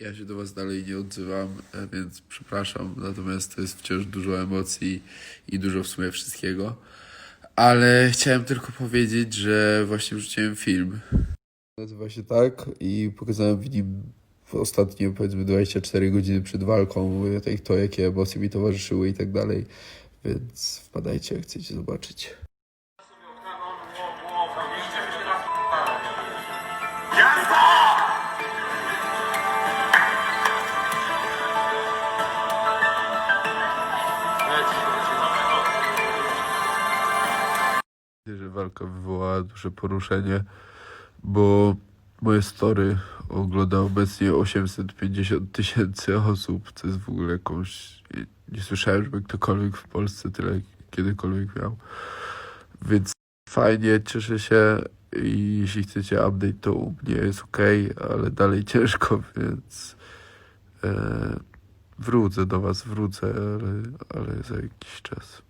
Ja się do Was dalej nie odzywam, e, więc przepraszam, natomiast to jest wciąż dużo emocji i dużo w sumie wszystkiego. Ale chciałem tylko powiedzieć, że właśnie wrzuciłem film. Nazywa się tak i pokazałem w nim w ostatnie powiedzmy 24 godziny przed walką jak to, jakie emocje mi towarzyszyły i tak dalej. Więc wpadajcie, jak chcecie zobaczyć. Że walka wywołała duże poruszenie, bo moje story ogląda obecnie 850 tysięcy osób, co jest w ogóle jakąś... Nie, nie słyszałem, żeby ktokolwiek w Polsce tyle kiedykolwiek miał. Więc fajnie, cieszę się i jeśli chcecie update, to u mnie jest ok, ale dalej ciężko, więc e, wrócę do was, wrócę, ale, ale za jakiś czas.